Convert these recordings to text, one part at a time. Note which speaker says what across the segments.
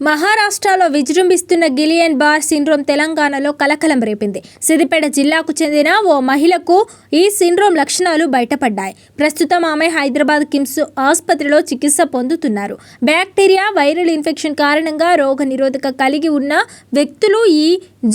Speaker 1: మహారాష్ట్రలో విజృంభిస్తున్న గిలియన్ bar syndrome తెలంగాణలో కలకలం రేపింది. సిద్దిపేట జిల్లాకు చెందిన ఓ మహిళకు ఈ సిండ్రోమ్ లక్షణాలు బయటపడ్డాయి. ప్రస్తుతం ఆమె హైదరాబాద్ కిమ్స్ ఆసుపత్రిలో చికిత్స పొందుతున్నారు. బ్యాక్టీరియా వైరల్ ఇన్ఫెక్షన్ కారణంగా రోగ నిరోధక కలిగి ఉన్న వ్యక్తులు ఈ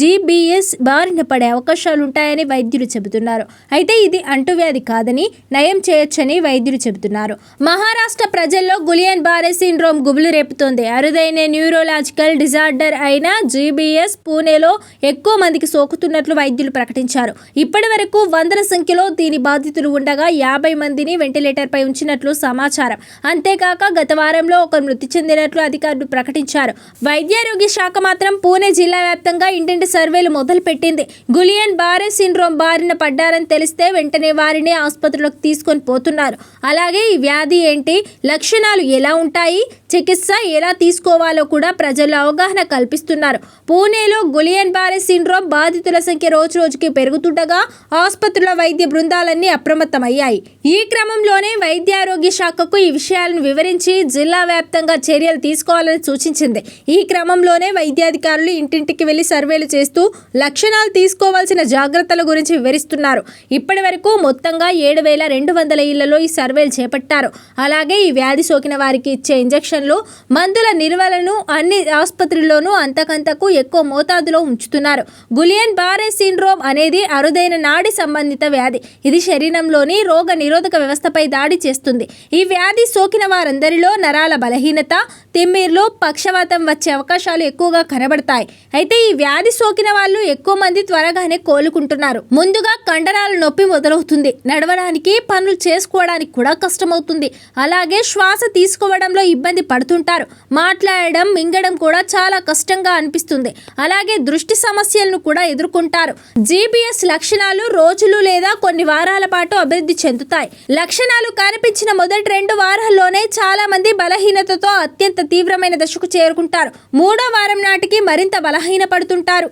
Speaker 1: జీబీఎస్ బారిన పడే అవకాశాలుంటాయని వైద్యులు చెబుతున్నారు. అయితే ఇది అంటువ్యాధి కాదని నయం చేయొచ్చని వైద్యులు చెబుతున్నారు. మహారాష్ట్ర ప్రజల్లో గులియన్ బారే సిండ్రోమ్ గుబులు రేపుతోంది. అరుదైన న్యూరోలాజికల్ డిజార్డర్ అయిన జీబీఎస్ పూణేలో ఎక్కువ మందికి సోకుతున్నట్లు వైద్యులు ప్రకటించారు. ఇప్పటి వరకు వందల సంఖ్యలో దీని బాధితులు ఉండగా యాభై మందిని వెంటిలేటర్పై ఉంచినట్లు సమాచారం. అంతేకాక గత వారంలో ఒకరు మృతి చెందినట్లు అధికారులు ప్రకటించారు. వైద్యారోగ్య శాఖ మాత్రం పూణే జిల్లా వ్యాప్తంగా ఇంటింటి సర్వేలు మొదలుపెట్టింది. గులియన్ బారే సిండ్రోమ్ బారిన పడ్డారని తెలిస్తే వెంటనే వారిని ఆసుపత్రిలోకి తీసుకొని పోతున్నారు. అలాగే ఈ వ్యాధి ఏంటి? లక్షణాలు ఎలా ఉంటాయి? చికిత్స ఎలా తీసుకోవాలో కూడా కూడా ప్రజల్లో అవగాహన కల్పిస్తున్నారు. పూణేలో గులియన్ బారే సిండ్రోమ్ బాధితుల సంఖ్య రోజు రోజుకి పెరుగుతుండగా ఆసుపత్రుల వైద్య బృందాలన్నీ అప్రమత్తమయ్యాయి. ఈ క్రమంలోనే వైద్యారోగ్య శాఖకు ఈ విషయాలను వివరించి జిల్లా వ్యాప్తంగా చర్యలు తీసుకోవాలని సూచించింది. ఈ క్రమంలోనే వైద్యాధికారులు ఇంటింటికి వెళ్ళి సర్వేలు చేస్తూ లక్షణాలు తీసుకోవాల్సిన జాగ్రత్తల గురించి వివరిస్తున్నారు. ఇప్పటి వరకు మొత్తంగా ఏడు వేల రెండు వందల ఇళ్ళలో ఈ సర్వేలు చేపట్టారు. అలాగే ఈ వ్యాధి సోకిన వారికి ఇచ్చే ఇంజెక్షన్లు మందుల నిల్వలను అన్ని ఆసుపత్రుల్లోనూ అంతకంతకు ఎక్కువ మోతాదులో ఉంచుతున్నారు. గులియన్ బారే సిండ్రోమ్ అనేది అరుదైన నాడి సంబంధిత వ్యాధి. ఇది శరీరంలోని రోగ నిరోధక వ్యవస్థపై దాడి చేస్తుంది. ఈ వ్యాధి సోకిన వారందరిలో నరాల బలహీనత తిమ్మిర్లు పక్షవాతం వచ్చే అవకాశాలు ఎక్కువగా కనబడతాయి. అయితే ఈ వ్యాధి సోకిన వాళ్ళు ఎక్కువ మంది త్వరగానే కోలుకుంటున్నారు. ముందుగా కండరాల నొప్పి మొదలవుతుంది. నడవడానికి పనులు చేసుకోవడానికి కూడా కష్టమవుతుంది. అలాగే శ్వాస తీసుకోవడంలో ఇబ్బంది పడుతుంటారు. మాట్లాడడం మింగడం కూడా చాలా కష్టంగా అనిపిస్తుంది. అలాగే దృష్టి సమస్యలను కూడా ఎదుర్కొంటారు. జీబీఎస్ లక్షణాలు రోజులు లేదా కొన్ని వారాల పాటు అభివృద్ధి చెందుతాయి. లక్షణాలు కనిపించిన మొదటి రెండు వారాల్లోనే చాలా మంది బలహీనతతో అత్యంత తీవ్రమైన దశకు చేరుకుంటారు. మూడో వారం నాటికి మరింత బలహీన పడుతుంటారు